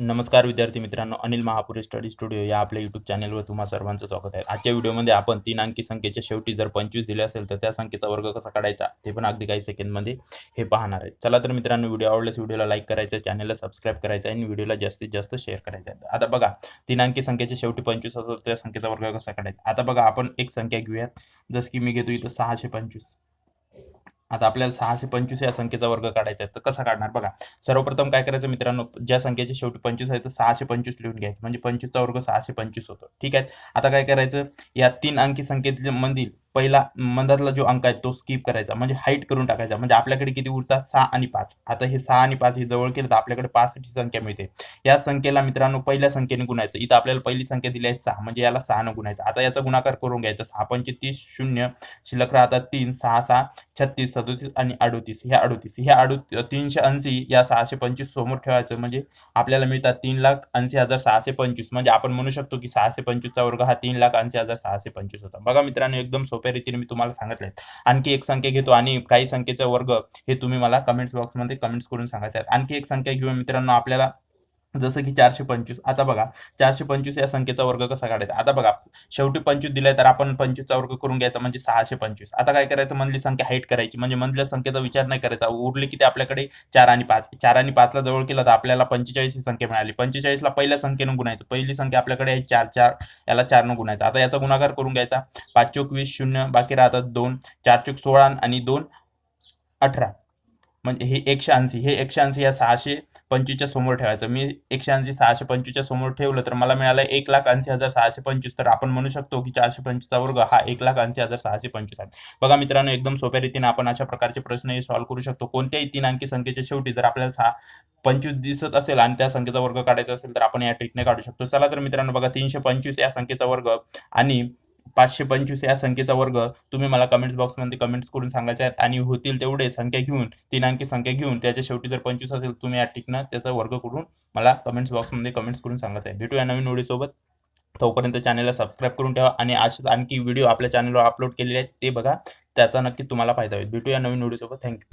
नमस्कार विद्यार्थी मित्रांनो अनिल महापुरे स्टडी स्टुडिओ या आपल्या यूट्यूब चॅनलवर तुम्हा सर्वांचं स्वागत आहे. आजच्या व्हिडिओमध्ये आपण तीन अंकी संख्येच्या शेवटी जर पंचवीस दिले असेल तर त्या संख्येचा वर्ग कसा काढायचा ते पण अगदी काही सेकंडमध्ये हे पाहणार आहे. चला तर मित्रांनो व्हिडिओ आवडल्यास व्हिडिओला लाईक करायचा चॅनलला सबस्क्राईब करायचं आणि व्हिडिओला जास्तीत जास्त शेअर करायचं आहे. आता बघा तीन अंकी संख्येच्या शेवटी पंचवीस असेल तर त्या संख्येचा वर्ग कसा काढायचा? आता बघा आपण एक संख्या घेऊया. जसं की मी घेतो इथं सहाशे पंचवीस. आता आपल्याला सहाशे पंचवीस या संख्येचा वर्ग काढायचा आहे तर कसा काढणार? बघा सर्वप्रथम काय करायचं मित्रांनो? ज्या संख्येच्या शेवटी पंचवीस आहे तर सहाशे पंचवीस लिहून घ्यायचं. म्हणजे पंचवीसचा वर्ग सहाशे पंचवीस होतो. ठीक आहे? आता काय करायचं? या तीन अंकी संख्येतील मधील पहिला मंदातला जो अंक आहे तो स्किप करायचा. म्हणजे हाईट करून टाकायचा. म्हणजे आपल्याकडे किती उरतात? सहा आणि पाच. आता हे सहा आणि पाच हे जवळ केलं तर आपल्याकडे पाचसाठी संख्या मिळते. या संख्येला मित्रांनो पहिल्या संख्येने गुणायचं. इथं आपल्याला पहिली संख्या दिली आहे सहा. म्हणजे याला सहानं गुणायचं. आता याचा गुणाकार करून घ्यायचा. सहा पंचे तीस शून्य. शिल्लक राहतात तीन सहा सहा छत्तीस सदोतीस आणि अडोतीस. ह्या अडोतीस. ह्या अडो तीनशे ऐंशी या सहाशे पंचवीस समोर ठेवायचं. म्हणजे आपल्याला मिळतात तीन लाख ऐंशी हजार सहाशे पंचवीस. म्हणजे आपण म्हणू शकतो की सहाशे पंचवीसचा वर्ग हा तीन लाख ऐंशी हजार सहाशे पंचवीस होता. बघा मित्रांनो एकदम सोप्या रीतीने मी तुम्हाला सांगितले आणखी एक संख्या घेतो आणि काही संख्येचा वर्ग हे तुम्ही मला कमेंट्स बॉक्समध्ये कमेंट्स करून सांगायचे आहेत. आणखी एक संख्या घेऊन मित्रांनो आपल्याला जसं की चारशे पंचवीस. आता बघा चारशे पंचवीस या संख्येचा वर्ग कसा काढायचा? आता बघा शेवटी पंचवीस दिलाय तर आपण पंचवीसचा वर्ग करून घ्यायचा म्हणजे सहाशे पंचवीस. आता काय करायचं? मधली संख्या हाईट करायची. म्हणजे मधल्या संख्येचा विचार नाही करायचा. उरली की ते आपल्याकडे चार आणि पाच. चार आणि पाचला जवळ केलं तर आपल्याला पंचेचाळीस ही संख्या मिळाली. पंचेचाळीसला पहिल्या संख्येनं गुणायचं. पहिली संख्या आपल्याकडे आहे चार. चार याला चारनं गुणायचं. आता याचा गुणाकार करून घ्यायचा. पाच चोक वीस शून्य. बाकी राहतात दोन. चार चोक सोळा आणि दोन अठरा. म्हणजे हे एकशे ऐंशी हे एकशे ऐंशी या सहाशे पंचवीसच्या समोर ठेवायचं. मी एकशे ऐंशी सहाशे पंचवीसच्या समोर ठेवलं तर मला मिळालं एक लाख ऐंशी हजार सहाशे पंचवीस. तर आपण म्हणू शकतो की चारशे पंचवीसचा वर्ग हा एक लाख ऐंशी हजार सहाशे पंचवीस आहे. बघा मित्रांनो एकदम सोप्या रीतीने आपण अशा प्रकारचे प्रश्न हे सॉल्व्ह करू शकतो. कोणत्याही तीन अंकी संख्येच्या शेवटी जर आपल्याला सहा पंचवीस दिसत असेल आणि त्या संख्येचा वर्ग काढायचा असेल तर आपण या ट्रिकने काढू शकतो. चला तर मित्रांनो बघा तीनशे पंचवीस या संख्येचा वर्ग आणि पाचशे पंचवीस या संख्येचा वर्ग तुम्ही मला कमेंट्स बॉक्समध्ये कमेंट्स करून सांगायचे आहेत. आणि होतील तेवढे संख्या घेऊन तीन अंकी संख्या घेऊन त्याच्या शेवटी जर पंचवीस असेल तुम्ही या टिकनं त्याचा वर्ग करून मला कमेंट्स बॉक्समध्ये कमेंट्स करून सांगायचं आहे. भेटूया नवीन व्हिडिओसोबत. तोपर्यंत चॅनलला सबस्क्राईब करून ठेवा आणि असेच आणखी व्हिडिओ आपल्या चॅनलवर अपलोड केलेले आहेत ते बघा. त्याचा नक्की तुम्हाला फायदा होईल. भेटूया नवीन व्हिडिओसोबत. थँक्यू